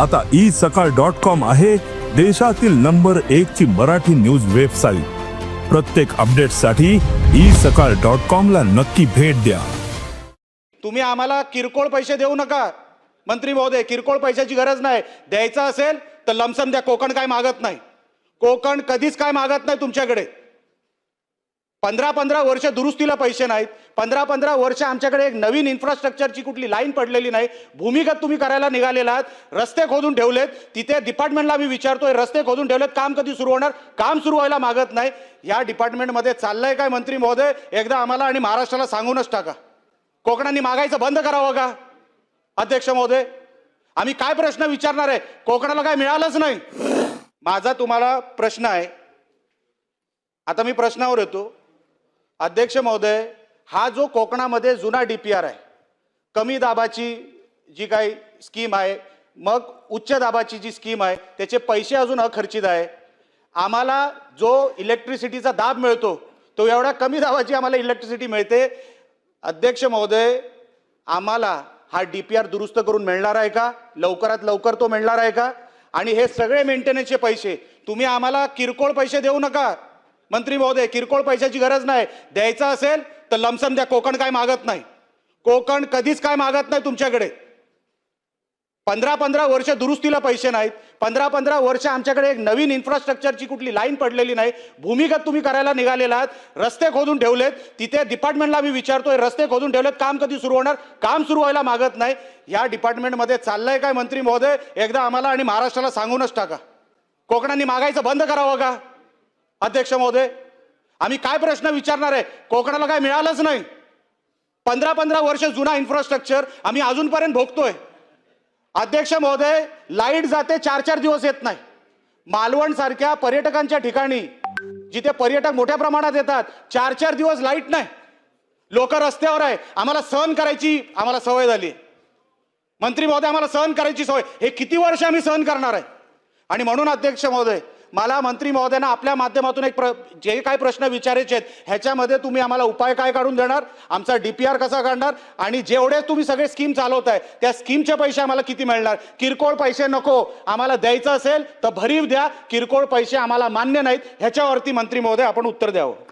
आता ई सकाळ dot com आहे देशातील नंबर एक ची मराठी न्यूज वेबसाईट. प्रत्येक अपडेटसाठी ई सकाळ डॉट कॉम ला नक्की भेट द्या. तुम्ही आम्हाला किरकोळ पैसे देऊ नका. मंत्री महोदय किरकोळ पैशाची गरज नाही. द्यायचं असेल तर लमसम द्या. कोकण काय मागत नाही. कोकण कधीच काय मागत नाही तुमच्याकडे. पंधरा पंधरा वर्ष दुरुस्तीला पैसे नाहीत. पंधरा पंधरा वर्ष आमच्याकडे एक नवीन इन्फ्रास्ट्रक्चरची कुठली लाईन पडलेली नाही. भूमिगत तुम्ही करायला निघालेला आहात. रस्ते खोदून ठेवलेत. तिथे डिपार्टमेंटला मी विचारतोय रस्ते खोदून ठेवलेत. काम कधी सुरू होणार? काम सुरू व्हायला मागत नाही. या डिपार्टमेंटमध्ये चाललंय काय मंत्री महोदय? एकदा आम्हाला आणि महाराष्ट्राला सांगूनच टाका. कोकणांनी मागायचं बंद करावं का? अध्यक्ष महोदय आम्ही काय प्रश्न विचारणार आहे? कोकणाला काय मिळालंच नाही. माझा तुम्हाला प्रश्न आहे. आता मी प्रश्नावर येतो. अध्यक्ष महोदय हा जो कोकणामध्ये जुना डी पी आर आहे कमी दाबाची जी काही स्कीम आहे मग उच्च दाबाची जी स्कीम आहे त्याचे पैसे अजून अखर्चित आहे. आम्हाला जो इलेक्ट्रिसिटीचा दाब मिळतो तो एवढा कमी दाबाची आम्हाला इलेक्ट्रिसिटी मिळते. अध्यक्ष महोदय आम्हाला हा डी पी आर दुरुस्त करून मिळणार आहे का? लवकरात लवकर तो मिळणार आहे का? आणि हे सगळे मेंटेनन्सचे पैसे तुम्ही आम्हाला किरकोळ पैसे देऊ नका. मंत्री महोदय किरकोळ पैशाची गरज नाही. द्यायचं असेल तर लमसम द्या कोकण काय मागत नाही. कोकण कधीच काय मागत नाही तुमच्याकडे. पंधरा पंधरा वर्ष दुरुस्तीला पैसे नाहीत. पंधरा पंधरा वर्ष आमच्याकडे एक नवीन इन्फ्रास्ट्रक्चरची कुठली लाईन पडलेली नाही. भूमिगत तुम्ही करायला निघालेला आहात. रस्ते खोदून ठेवलेत. तिथे डिपार्टमेंटला मी विचारतोय रस्ते खोदून ठेवलेत. काम कधी सुरू होणार? काम सुरू व्हायला मागत नाही. या डिपार्टमेंटमध्ये चाललंय काय मंत्री महोदय? एकदा आम्हाला आणि महाराष्ट्राला सांगूनच टाका. कोकणांनी मागायचं बंद करावं का? अध्यक्ष महोदय आम्ही काय प्रश्न विचारणार आहे? कोकणाला काय मिळालंच नाही. पंधरा पंधरा वर्ष जुना इन्फ्रास्ट्रक्चर आम्ही अजूनपर्यंत भोगतोय. अध्यक्ष महोदय लाइट जाते चार चार दिवस येत नाही. मालवण सारख्या पर्यटकांच्या ठिकाणी जिथे पर्यटक मोठ्या प्रमाणात येतात चार चार दिवस लाइट नाही. लोक रस्त्यावर आहे आम्हाला सहन करायची आम्हाला सवय झाली. मंत्री महोदय आम्हाला सहन करायची सवय. हे किती वर्ष आम्ही सहन करणार आहे? आणि म्हणून अध्यक्ष महोदय मला मंत्री महोदयांना आपल्या माध्यमातून एक प्र जे काय प्रश्न विचारायचे आहेत ह्याच्यामध्ये तुम्ही आम्हाला उपाय काय काढून देणार? आमचा डी पी आर कसा काढणार? आणि जेवढे तुम्ही सगळे स्कीम चालवताय त्या स्कीमचे पैसे आम्हाला किती मिळणार? किरकोळ पैसे नको. आम्हाला द्यायचं असेल तर भरीव द्या. किरकोळ पैसे आम्हाला मान्य नाहीत. ह्याच्यावरती मंत्री महोदय आपण उत्तर द्यावं.